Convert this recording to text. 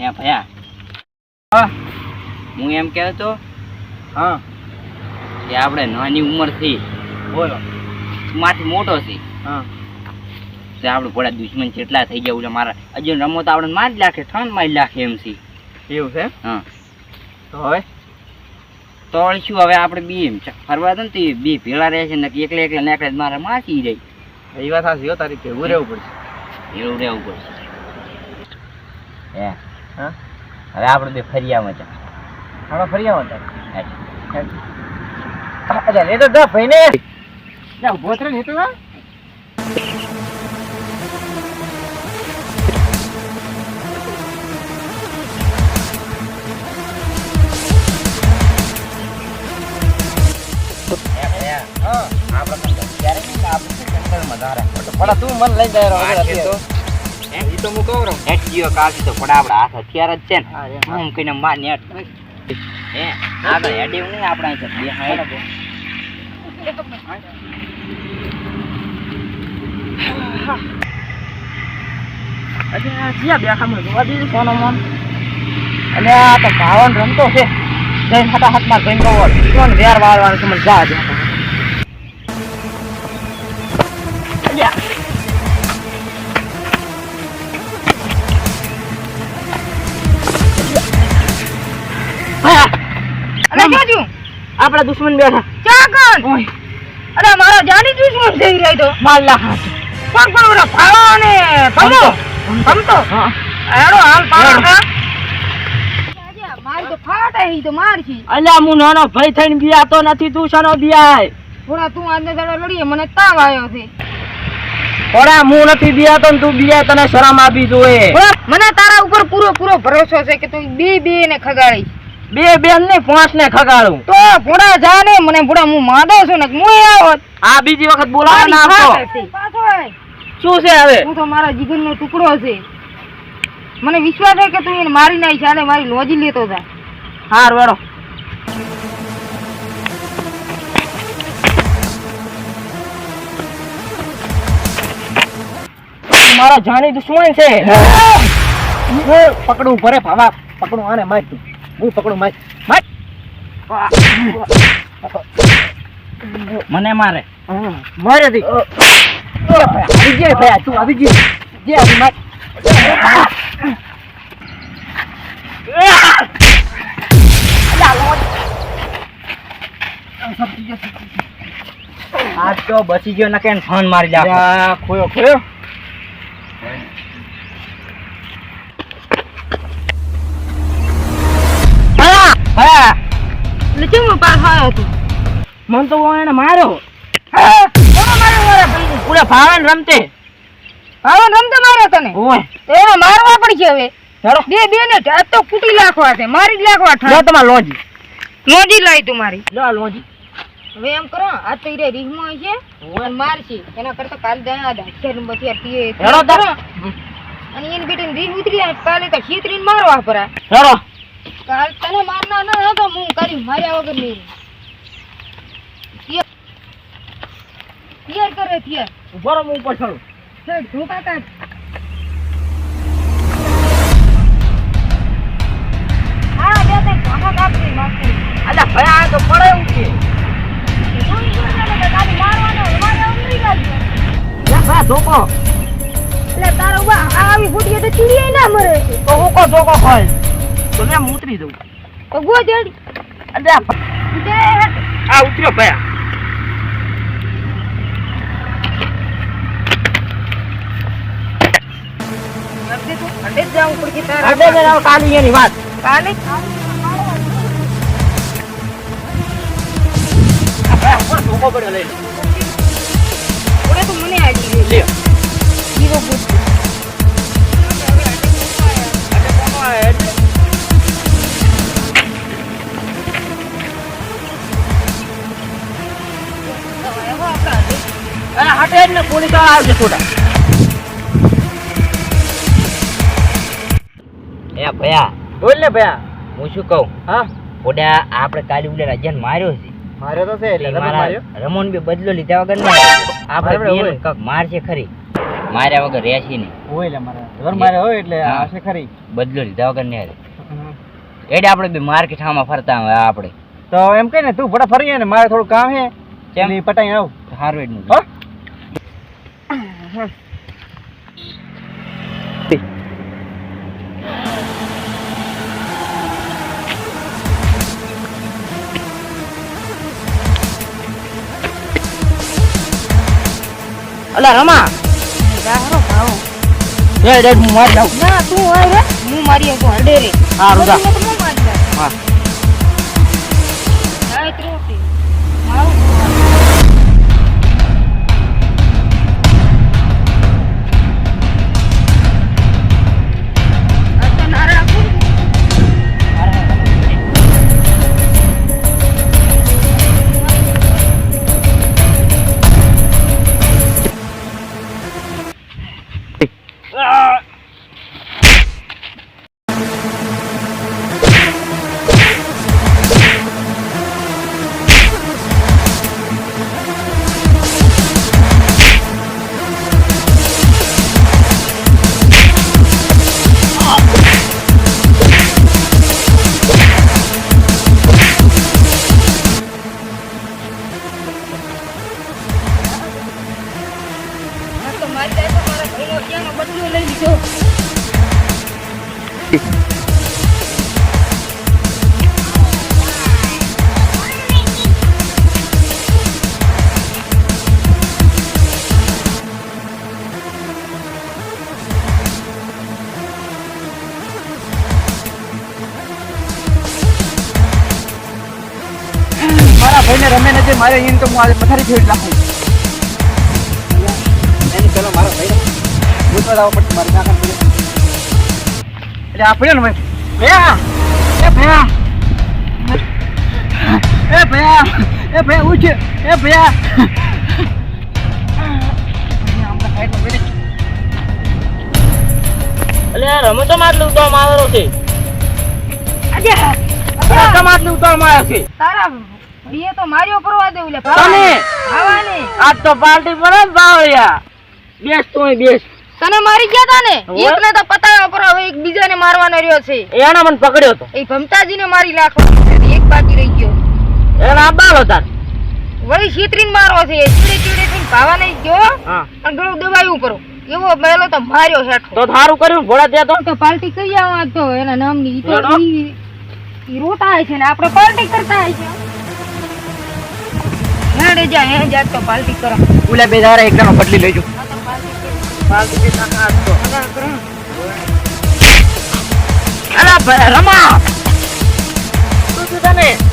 હે ભયા હા હું એમ કહેતો હા. કે આપણે નાની ઉંમરથી બોલો. માથી મોટો છે. હા. તે આપણે થોડા દુશ્મન જેટલા થઈ ગયા એટલે મારા. હજુ રમો તો આપણે મારી લાખે ત્રણ મારી લાખે એમ છે. એવું છે? હા. તો હવે? તો શું હવે આપણે બી એમ ફરવા ને તો એ બે ભેળા રહે છે ને એકલા એકલા નીકળે મારે માસી જાય. એ વાત સાચી તારી ભેગું રહેવું પડશે. એવું રહેવું પડશે. હે. હા? હવે આપણે બે ફરિયા મજા આપણે ફરિયા આવો અચ્છા એ તો દા ભાઈ ને. જા ઊભો થરે ને તો આપણે જંગલમાં ધારા. પણ તું મન લઈ જાય તો હે હું કહું રહું નેટ જીઓ કાપી તો પણ આપણા હાથ હથિયાર જ છે ને. હા હું કહીને માં નેટ હે આગળ હેડે એવું નહીં આપણા અહીં બે બેઠા જોવા દીધું સોનો મન. અને આ તો ભાવન રમતો છે. જઈને હાથા હાથમાં જઈને કહો કોણ વેર વાળવાનું છે મને જા આપડા દુશ્મન બેઠા. અરે મારો જાની દુશ્મન થઈ રહ્યો તો. માર લાખા કોણ કોણ ઓલા ફાળો અને ફમતો ફમતો હા. હાલ પાડો કા. મારી તો ફાટે ઈ તો મારશી અલ્યા હું નાનો ભાઈ થઈને બિયાતો નથી તું સનો બિયાય. થોડા તું આજને દાડો લડીએ મને તાવ આવ્યો છે. થોડા હું નથી બિયાતો ને તું બિયાય તને શરમ આપી જોઈએ મને તારા ઉપર પૂરો પૂરો ભરોસો છે કે તું બી બી ને ખગાડી બે બેન ને પાંચ ને ખગાડું. તો ભોળા જા ને મને ભોળા હું માદો છું ને હું આવત આ બીજી વખત બોલાવા ના આપતો શું છે હવે? હું તો મારા જીગરનો ટુકડો છે. મને વિશ્વાસ છે કે તું એને મારી નાખી ચાલે મારી લોજી લેતો જા. હાર વેડો મારા જાણી દુશ્મન છે? પકડું ભરે ભાવા પકડું આને મારી હું પકડું માર માર. મને મારે. મારે દી. આવી ગયા ભાઈ તું આવી ગયો. જે આવી માર. આ તો બચી ગયો ને નકે ફોન મારી જા, ખોયો ખોયો. ભયા એટલે કેમ હું પાછો તું મન તો એને માર્યો. પૂરા ભાવન રમતે. હવે રમતો માર્યો તને? ઓય. એને મારવા પડશે હવે. હેડો. બે બે ને તો કૂટી લાખવા છે. મારી જ નાખવા લો તમાર લોજી. લોજી લઈ તું મારી. લો આ લોજી. હવે એમ કરો આ તો ઈરે રીહમો છે. અને મારશી. એના કરતા કાલ જાય ડાક્ટર બધી પીએ. હેડો અને એને બેટીને રીહ ઉતરી કાલે તો ખેતરીને મારવા પરા હેડો. કાલ તને મારના ન હતો હું કરી માર્યા વગર નહીં. થિયર કરે થિયર ઊભો રહો હું ઉપર ચડું. સાઈડ ધોકા કાઢ હા બે ત્રણ ધામા કાપી નાખી અલા ભયા તો પડે એવું છે. તારા ઊભા આવી ફૂટીએ તો ચીડીએ ના મરે. તો હું કો ધોકો ખોલ તો લે હું ઉતરી દઉં ગો જડી અલ્યા આ ઉતર્યો ભયા. અડે જ જવું તારા. અડે ને કાલી એની વાત. કાલે ઉપર ધોકો પડ્યો લઈ. ઓરે તો મને ગઈ લે હીરો પૂછ અડે કોનો આ જ ને પોલીસ થોડા એ ભયા બોલ ને ભયા હું શું કહું? હા ઓડા આપણે કાલે ઉલે રાજન માર્યો છે. માર્યો તો છે એટલે માર્યો. રમણ બી બદલો લીધા વગર નહીં આપણે બેન હોય. મારશે ખરી. માર્યા વગર રહેશે નહીં. હોય એટલે મારે. ઘર મારે હોય એટલે આશે ખરી. બદલો લીધા વગર ને એટલે આપણે બી માર્કેટ આમાં ફરતા હોય આપણે. તો એમ કહે ને તું ભડા ફરી ને મારે થોડું કામ છે. પટાઈ આવ. હાર્વેડનું હો? અલા રમા રાહરો ભાવ રે રે હું મારી જાઉં ના તું આય રે હું મારી તું હડે રે હારું જા. ક્યાંનો લઈ લીધો મારા ભાઈને રમે નથી મારે એને તો હું આજે પથારી ફેર નાખું. મારે નાખા એટલે આ પડ્યો ને એ ભૈયા. એ ભૈયા. એ ભૈયા ઉઠ. એ ભૈયા. એટલે રમતો માટલું ઉતારવામાં આવેલો છે. રમતો માટલું આવ્યો છે તારા બીએ તો માર્યો પરવા દેવું ઓલે તને? આજ તો પાર્ટી પર જ બેસ તું બેસ. તને મારી ગયા તા ને. એકને તો પતાવ્યો પર હવે એક બીજાને મારવાનો રહ્યો છે. એના મને પકડ્યો તો. એ ભમતાજીને મારી નાખવાનો એક બાકી રહી ગયો. એના આબાલો તાર. વળી છેતરીને મારવો છે. ચીડે ચીડે થઈને ભાવા નહીં ગયો. અને ગળું દબાયું કરો એવો મેલો તો માર્યો હેઠો તો થારું કર્યું ભોળા ત્યાં તો? તો પાર્ટી કરી આવા તો. એના નામની ઈ તો ઈ- રોતા હોય છે ને. આપણે પાર્ટી કરતા હોય છે. હેડે જા હે જા તો પાર્ટી કરો. ઓલા બે દારા એકદમ બદલી લેજો રમા શું થયું તને